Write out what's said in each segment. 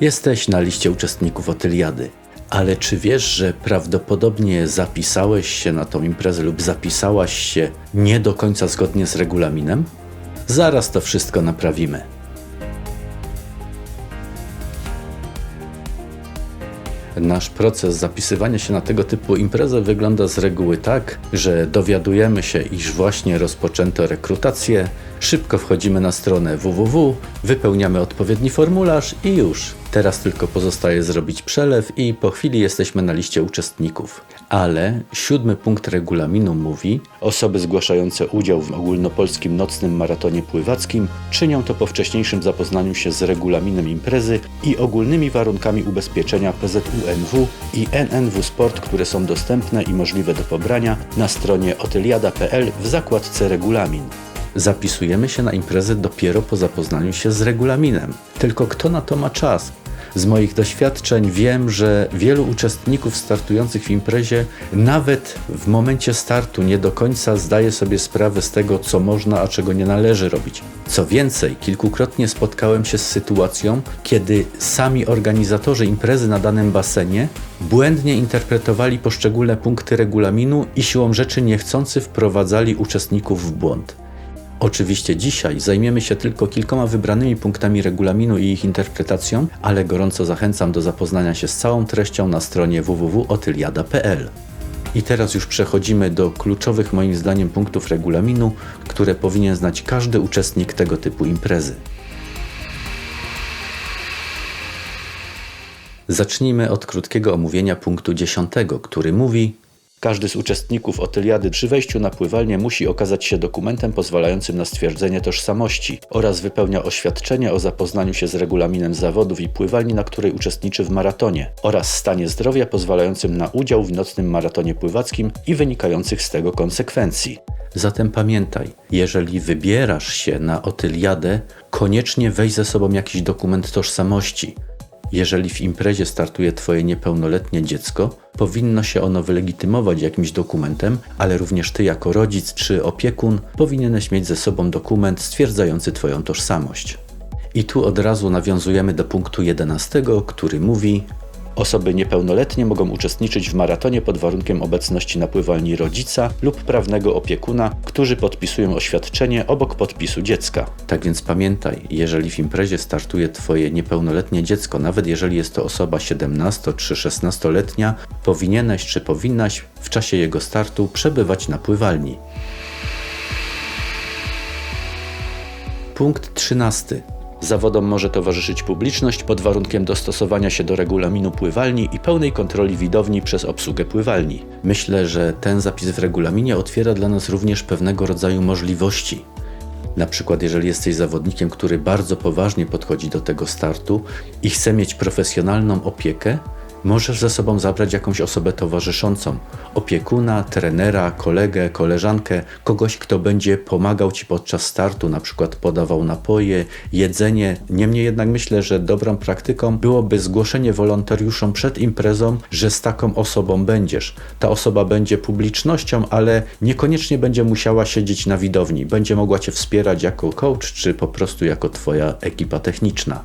Jesteś na liście uczestników Otyliady. Ale czy wiesz, że prawdopodobnie zapisałeś się na tą imprezę lub zapisałaś się nie do końca zgodnie z regulaminem? Zaraz to wszystko naprawimy. Nasz proces zapisywania się na tego typu imprezę wygląda z reguły tak, że dowiadujemy się, iż właśnie rozpoczęto rekrutację, szybko wchodzimy na stronę www, wypełniamy odpowiedni formularz i już. Teraz tylko pozostaje zrobić przelew i po chwili jesteśmy na liście uczestników. Ale siódmy punkt regulaminu mówi: Osoby zgłaszające udział w ogólnopolskim nocnym maratonie pływackim czynią to po wcześniejszym zapoznaniu się z regulaminem imprezy i ogólnymi warunkami ubezpieczenia PZUNW i NNW Sport, które są dostępne i możliwe do pobrania na stronie otyliada.pl w zakładce regulamin. Zapisujemy się na imprezę dopiero po zapoznaniu się z regulaminem. Tylko kto na to ma czas? Z moich doświadczeń wiem, że wielu uczestników startujących w imprezie nawet w momencie startu nie do końca zdaje sobie sprawę z tego, co można, a czego nie należy robić. Co więcej, kilkukrotnie spotkałem się z sytuacją, kiedy sami organizatorzy imprezy na danym basenie błędnie interpretowali poszczególne punkty regulaminu i siłą rzeczy niechcący wprowadzali uczestników w błąd. Oczywiście dzisiaj zajmiemy się tylko kilkoma wybranymi punktami regulaminu i ich interpretacją, ale gorąco zachęcam do zapoznania się z całą treścią na stronie www.otyliada.pl. I teraz już przechodzimy do kluczowych moim zdaniem punktów regulaminu, które powinien znać każdy uczestnik tego typu imprezy. Zacznijmy od krótkiego omówienia punktu 10, który mówi: każdy z uczestników Otyliady przy wejściu na pływalnię musi okazać się dokumentem pozwalającym na stwierdzenie tożsamości oraz wypełnia oświadczenie o zapoznaniu się z regulaminem zawodów i pływalni, na której uczestniczy w maratonie oraz stanie zdrowia pozwalającym na udział w nocnym maratonie pływackim i wynikających z tego konsekwencji. Zatem pamiętaj, jeżeli wybierasz się na Otyliadę, koniecznie weź ze sobą jakiś dokument tożsamości. Jeżeli w imprezie startuje Twoje niepełnoletnie dziecko, powinno się ono wylegitymować jakimś dokumentem, ale również Ty jako rodzic czy opiekun powinieneś mieć ze sobą dokument stwierdzający Twoją tożsamość. I tu od razu nawiązujemy do punktu 11, który mówi: Osoby niepełnoletnie mogą uczestniczyć w maratonie pod warunkiem obecności na pływalni rodzica lub prawnego opiekuna, którzy podpisują oświadczenie obok podpisu dziecka. Tak więc pamiętaj, jeżeli w imprezie startuje Twoje niepełnoletnie dziecko, nawet jeżeli jest to osoba 17 czy 16-letnia, powinieneś czy powinnaś w czasie jego startu przebywać na pływalni. Punkt 13. Zawodom może towarzyszyć publiczność pod warunkiem dostosowania się do regulaminu pływalni i pełnej kontroli widowni przez obsługę pływalni. Myślę, że ten zapis w regulaminie otwiera dla nas również pewnego rodzaju możliwości. Na przykład, jeżeli jesteś zawodnikiem, który bardzo poważnie podchodzi do tego startu i chce mieć profesjonalną opiekę, możesz ze sobą zabrać jakąś osobę towarzyszącą opiekuna, trenera, kolegę, koleżankę, kogoś, kto będzie pomagał ci podczas startu, na przykład podawał napoje, jedzenie. Niemniej jednak myślę, że dobrą praktyką byłoby zgłoszenie wolontariuszom przed imprezą, że z taką osobą będziesz. Ta osoba będzie publicznością, ale niekoniecznie będzie musiała siedzieć na widowni. Będzie mogła cię wspierać jako coach, czy po prostu jako twoja ekipa techniczna.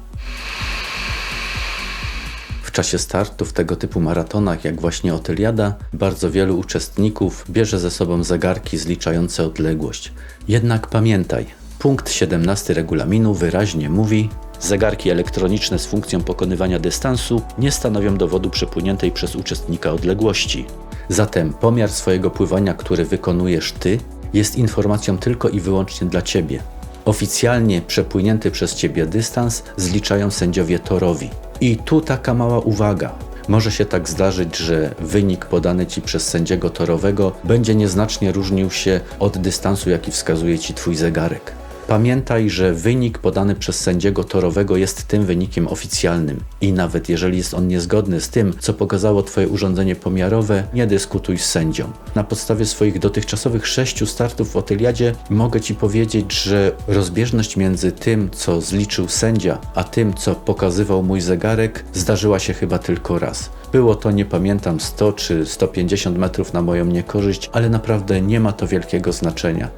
Czasie startu w tego typu maratonach, jak właśnie Otyliada, bardzo wielu uczestników bierze ze sobą zegarki zliczające odległość. Jednak pamiętaj, punkt 17 regulaminu wyraźnie mówi, zegarki elektroniczne z funkcją pokonywania dystansu nie stanowią dowodu przepłyniętej przez uczestnika odległości. Zatem pomiar swojego pływania, który wykonujesz ty, jest informacją tylko i wyłącznie dla ciebie. Oficjalnie przepłynięty przez ciebie dystans zliczają sędziowie torowi. I tu taka mała uwaga. Może się tak zdarzyć, że wynik podany ci przez sędziego torowego będzie nieznacznie różnił się od dystansu, jaki wskazuje ci twój zegarek. Pamiętaj, że wynik podany przez sędziego torowego jest tym wynikiem oficjalnym i nawet jeżeli jest on niezgodny z tym, co pokazało Twoje urządzenie pomiarowe, nie dyskutuj z sędzią. Na podstawie swoich dotychczasowych sześciu startów w Otyliadzie mogę Ci powiedzieć, że rozbieżność między tym, co zliczył sędzia, a tym, co pokazywał mój zegarek, zdarzyła się chyba tylko raz. Było to, nie pamiętam, 100 czy 150 metrów na moją niekorzyść, ale naprawdę nie ma to wielkiego znaczenia.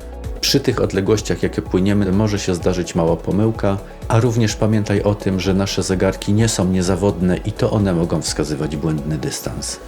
Przy tych odległościach, jakie płyniemy, może się zdarzyć mała pomyłka, a również pamiętaj o tym, że nasze zegarki nie są niezawodne i to one mogą wskazywać błędny dystans.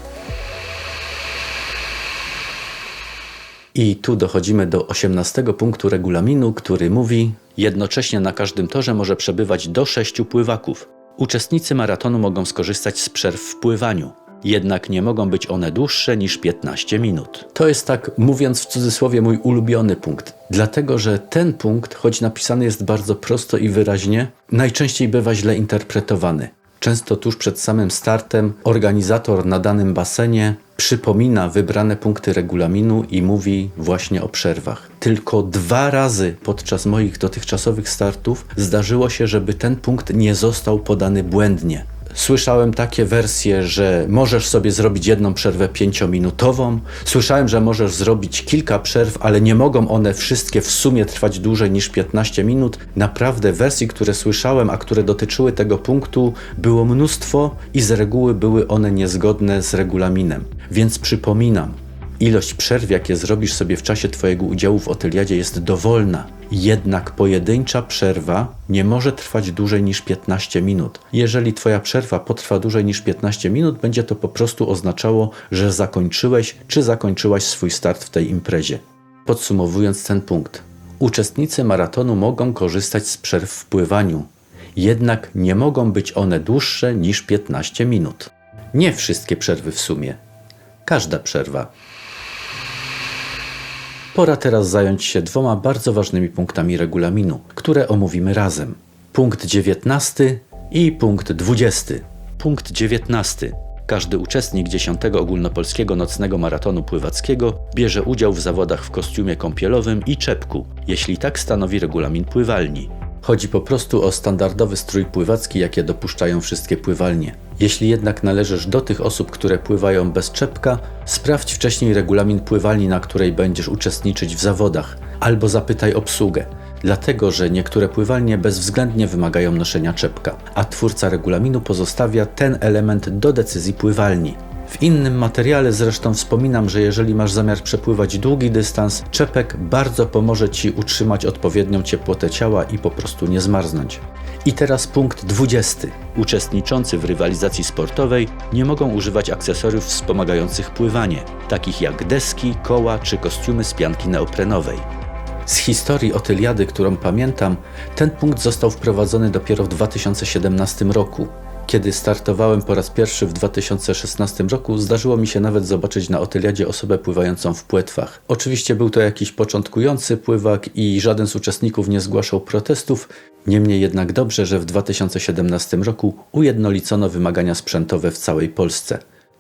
I tu dochodzimy do 18 punktu regulaminu, który mówi: Jednocześnie na każdym torze może przebywać do 6 pływaków. Uczestnicy maratonu mogą skorzystać z przerw w pływaniu. Jednak nie mogą być one dłuższe niż 15 minut. To jest tak, mówiąc w cudzysłowie, mój ulubiony punkt. Dlatego, że ten punkt, choć napisany jest bardzo prosto i wyraźnie, najczęściej bywa źle interpretowany. Często tuż przed samym startem organizator na danym basenie przypomina wybrane punkty regulaminu i mówi właśnie o przerwach. Tylko dwa razy podczas moich dotychczasowych startów zdarzyło się, żeby ten punkt nie został podany błędnie. Słyszałem takie wersje, że możesz sobie zrobić jedną przerwę pięciominutową. Słyszałem, że możesz zrobić kilka przerw, ale nie mogą one wszystkie w sumie trwać dłużej niż 15 minut. Naprawdę wersji, które słyszałem, a które dotyczyły tego punktu, było mnóstwo i z reguły były one niezgodne z regulaminem. Więc przypominam, Ilość przerw, jakie zrobisz sobie w czasie Twojego udziału w Otyliadzie jest dowolna. Jednak pojedyncza przerwa nie może trwać dłużej niż 15 minut. Jeżeli Twoja przerwa potrwa dłużej niż 15 minut, będzie to po prostu oznaczało, że zakończyłeś czy zakończyłaś swój start w tej imprezie. Podsumowując ten punkt, uczestnicy maratonu mogą korzystać z przerw w pływaniu, jednak nie mogą być one dłuższe niż 15 minut. Nie wszystkie przerwy w sumie. Każda przerwa. Pora teraz zająć się dwoma bardzo ważnymi punktami regulaminu, które omówimy razem. Punkt 19 i punkt 20. Punkt 19. Każdy uczestnik 10 ogólnopolskiego nocnego maratonu pływackiego bierze udział w zawodach w kostiumie kąpielowym i czepku, jeśli tak stanowi regulamin pływalni. Chodzi po prostu o standardowy strój pływacki, jakie dopuszczają wszystkie pływalnie. Jeśli jednak należysz do tych osób, które pływają bez czepka, sprawdź wcześniej regulamin pływalni, na której będziesz uczestniczyć w zawodach, albo zapytaj obsługę. Dlatego, że niektóre pływalnie bezwzględnie wymagają noszenia czepka, a twórca regulaminu pozostawia ten element do decyzji pływalni. W innym materiale zresztą wspominam, że jeżeli masz zamiar przepływać długi dystans, czepek bardzo pomoże Ci utrzymać odpowiednią ciepłotę ciała i po prostu nie zmarznąć. I teraz punkt 20. Uczestniczący w rywalizacji sportowej nie mogą używać akcesoriów wspomagających pływanie, takich jak deski, koła czy kostiumy z pianki neoprenowej. Z historii Otyliady, którą pamiętam, ten punkt został wprowadzony dopiero w 2017 roku. Kiedy startowałem po raz pierwszy w 2016 roku, zdarzyło mi się nawet zobaczyć na Otyliadzie osobę pływającą w płetwach. Oczywiście był to jakiś początkujący pływak i żaden z uczestników nie zgłaszał protestów, niemniej jednak dobrze, że w 2017 roku ujednolicono wymagania sprzętowe w całej Polsce.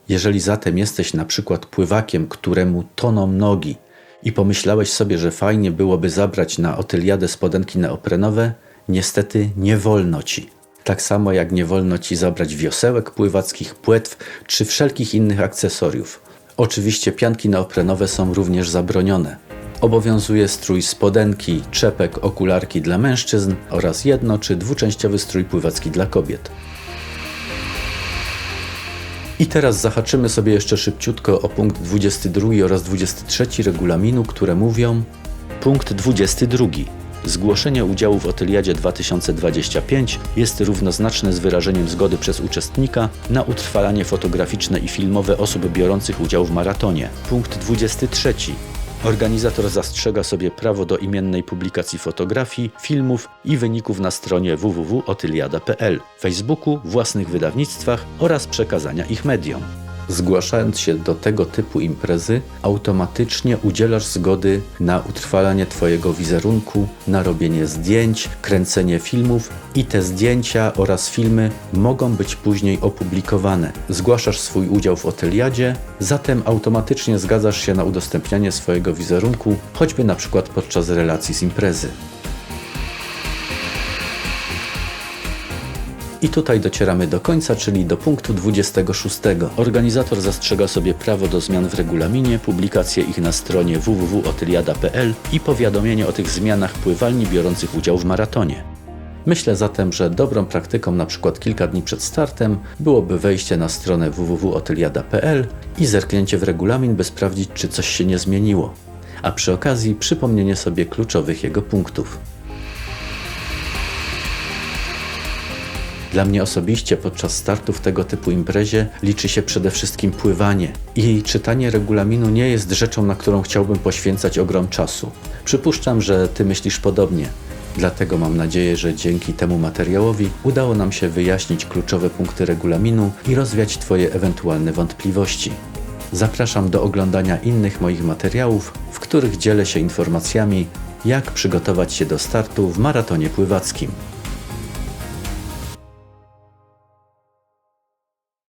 Jeżeli zatem jesteś na przykład pływakiem, któremu toną nogi i pomyślałeś sobie, że fajnie byłoby zabrać na Otyliadę spodenki neoprenowe, niestety nie wolno ci. Tak samo jak nie wolno ci zabrać wiosełek pływackich, płetw czy wszelkich innych akcesoriów. Oczywiście pianki neoprenowe są również zabronione. Obowiązuje strój spodenki, czepek, okularki dla mężczyzn oraz jedno czy dwuczęściowy strój pływacki dla kobiet. I teraz zahaczymy sobie jeszcze szybciutko o punkt 22 oraz 23 regulaminu, które mówią punkt 22 Zgłoszenie udziału w Otyliadzie 2025 jest równoznaczne z wyrażeniem zgody przez uczestnika na utrwalanie fotograficzne i filmowe osób biorących udział w maratonie. Punkt 23. Organizator zastrzega sobie prawo do imiennej publikacji fotografii, filmów i wyników na stronie www.otyliada.pl, Facebooku, własnych wydawnictwach oraz przekazania ich mediom. Zgłaszając się do tego typu imprezy, automatycznie udzielasz zgody na utrwalanie Twojego wizerunku, na robienie zdjęć, kręcenie filmów i te zdjęcia oraz filmy mogą być później opublikowane. Zgłaszasz swój udział w Oteliadzie, zatem automatycznie zgadzasz się na udostępnianie swojego wizerunku, choćby na przykład podczas relacji z imprezy. I tutaj docieramy do końca, czyli do punktu 26. Organizator zastrzega sobie prawo do zmian w regulaminie, publikację ich na stronie www.otyliada.pl i powiadomienie o tych zmianach pływalni biorących udział w maratonie. Myślę zatem, że dobrą praktyką na przykład kilka dni przed startem byłoby wejście na stronę www.otyliada.pl i zerknięcie w regulamin, by sprawdzić, czy coś się nie zmieniło. a przy okazji przypomnienie sobie kluczowych jego punktów. Dla mnie osobiście podczas startu w tego typu imprezie liczy się przede wszystkim pływanie i czytanie regulaminu nie jest rzeczą, na którą chciałbym poświęcać ogrom czasu. Przypuszczam, że Ty myślisz podobnie. Dlatego mam nadzieję, że dzięki temu materiałowi udało nam się wyjaśnić kluczowe punkty regulaminu i rozwiać Twoje ewentualne wątpliwości. Zapraszam do oglądania innych moich materiałów, w których dzielę się informacjami, jak przygotować się do startu w maratonie pływackim.